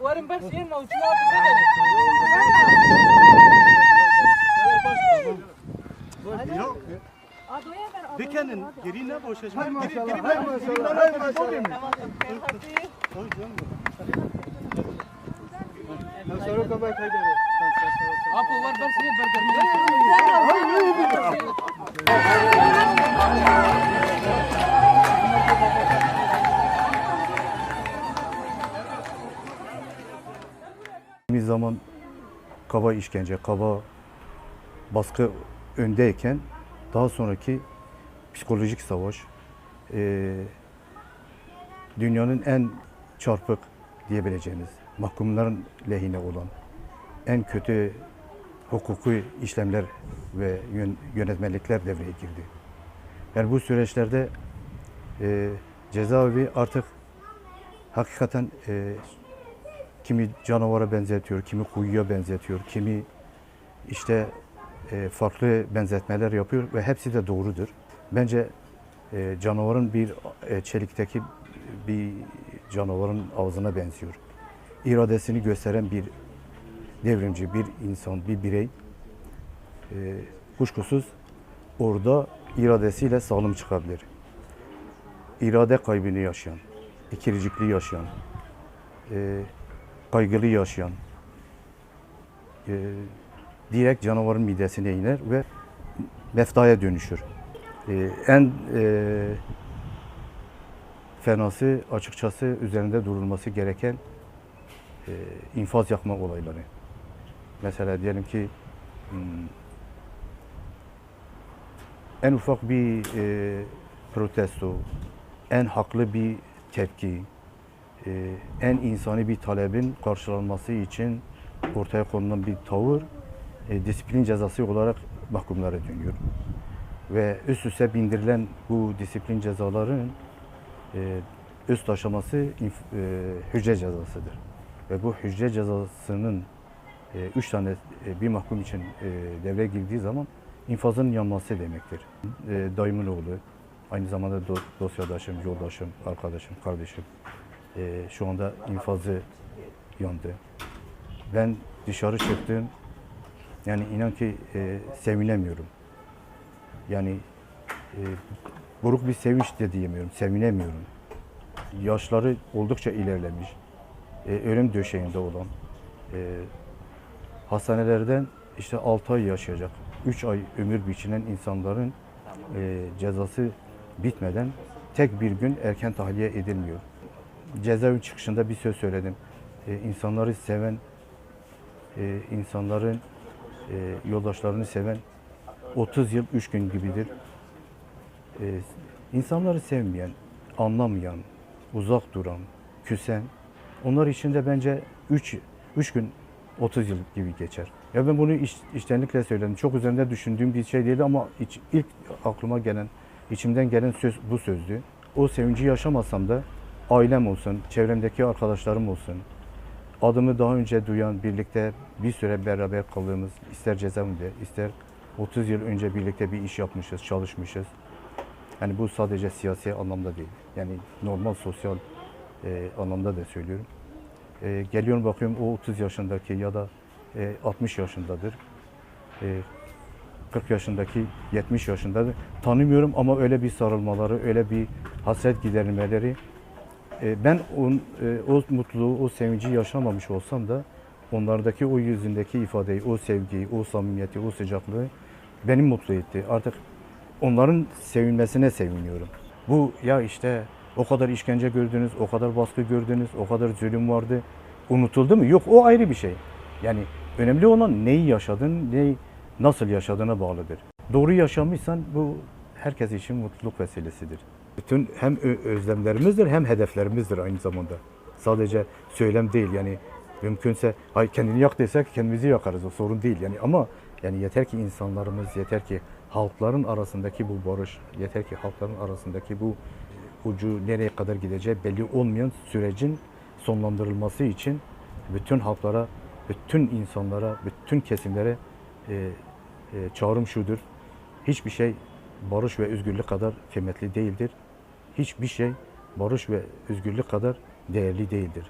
وارم بس يما وشنو Dikenin yerine boşacak. Hay Geri, maşallah, geri, hay geri, maşallah, geri, hay geri, maşallah. geri. Sonra kabay kaydeder. ابو ور بس يبرجر Bir Zaman kaba işkence, kaba baskı öndeyken daha sonraki psikolojik savaş eee, dünyanın en çarpık diyebileceğimiz mahkumların lehine olan en kötü hukuki işlemler ve yön- yönetmelikler devreye girdi. Yani bu süreçlerde eee cezaevi artık hakikaten eee kimi canavara benzetiyor, kimi kuyuya benzetiyor, kimi işte e, farklı benzetmeler yapıyor ve hepsi de doğrudur. Bence e, canavarın bir e, çelikteki bir canavarın ağzına benziyor. İradesini gösteren bir devrimci, bir insan, bir birey e, kuşkusuz orada iradesiyle sağlam çıkabilir. İrade kaybını yaşayan, ikircikli yaşayan, e, kaygılı yaşayan e, direkt canavarın midesine iner ve meftaya dönüşür. E, en e, fenası açıkçası üzerinde durulması gereken e, infaz yakma olayları. Mesela diyelim ki hmm, en ufak bir e, protesto, en haklı bir tepki, e, en insani bir talebin karşılanması için ortaya konulan bir tavır e, disiplin cezası olarak mahkumlara dönüyor. Ve üst üste bindirilen bu disiplin cezaların e, üst aşaması inf- e, hücre cezasıdır. Ve bu hücre cezasının e, üç tane e, bir mahkum için e, devreye girdiği zaman infazın yanması demektir. E, dayımın oğlu, aynı zamanda do- dosyadaşım, yoldaşım, arkadaşım, kardeşim e, şu anda infazı yandı. Ben dışarı çıktım. Yani inan ki e, sevinemiyorum. Yani e, buruk bir sevinç de diyemiyorum. Sevinemiyorum. Yaşları oldukça ilerlemiş. E, ölüm döşeğinde olan. E, hastanelerden işte 6 ay yaşayacak. 3 ay ömür biçilen insanların e, cezası bitmeden tek bir gün erken tahliye edilmiyor cezaevi çıkışında bir söz söyledim. Ee, insanları seven, e, insanların e, yoldaşlarını seven 30 yıl 3 gün gibidir. Ee, insanları sevmeyen, anlamayan, uzak duran, küsen, onlar için de bence 3 3 gün 30 yıl gibi geçer. Ya ben bunu iç, içtenlikle söyledim. Çok üzerinde düşündüğüm bir şey değildi ama iç- ilk aklıma gelen, içimden gelen söz bu sözdü. O sevinci yaşamasam da ailem olsun, çevremdeki arkadaşlarım olsun, adımı daha önce duyan, birlikte bir süre beraber kaldığımız, ister cezaevinde, ister 30 yıl önce birlikte bir iş yapmışız, çalışmışız. Yani bu sadece siyasi anlamda değil. Yani normal sosyal e, anlamda da söylüyorum. E, geliyorum bakıyorum o 30 yaşındaki ya da e, 60 yaşındadır. E, 40 yaşındaki 70 yaşındadır. Tanımıyorum ama öyle bir sarılmaları, öyle bir hasret giderilmeleri e, ben on, e, o mutluluğu, o sevinci yaşamamış olsam da onlardaki o yüzündeki ifadeyi, o sevgiyi, o samimiyeti, o sıcaklığı beni mutlu etti. Artık onların sevinmesine seviniyorum. Bu ya işte o kadar işkence gördünüz, o kadar baskı gördünüz, o kadar zulüm vardı. Unutuldu mu? Yok o ayrı bir şey. Yani önemli olan neyi yaşadın, neyi nasıl yaşadığına bağlıdır. Doğru yaşamışsan bu herkes için mutluluk vesilesidir. Bütün hem özlemlerimizdir hem hedeflerimizdir aynı zamanda. Sadece söylem değil yani mümkünse hay kendini yak desek kendimizi yakarız o sorun değil yani ama yani yeter ki insanlarımız yeter ki halkların arasındaki bu barış yeter ki halkların arasındaki bu ucu nereye kadar gideceği belli olmayan sürecin sonlandırılması için bütün halklara, bütün insanlara, bütün kesimlere e, e, çağrım şudur. Hiçbir şey barış ve özgürlük kadar kıymetli değildir. Hiçbir şey barış ve özgürlük kadar değerli değildir.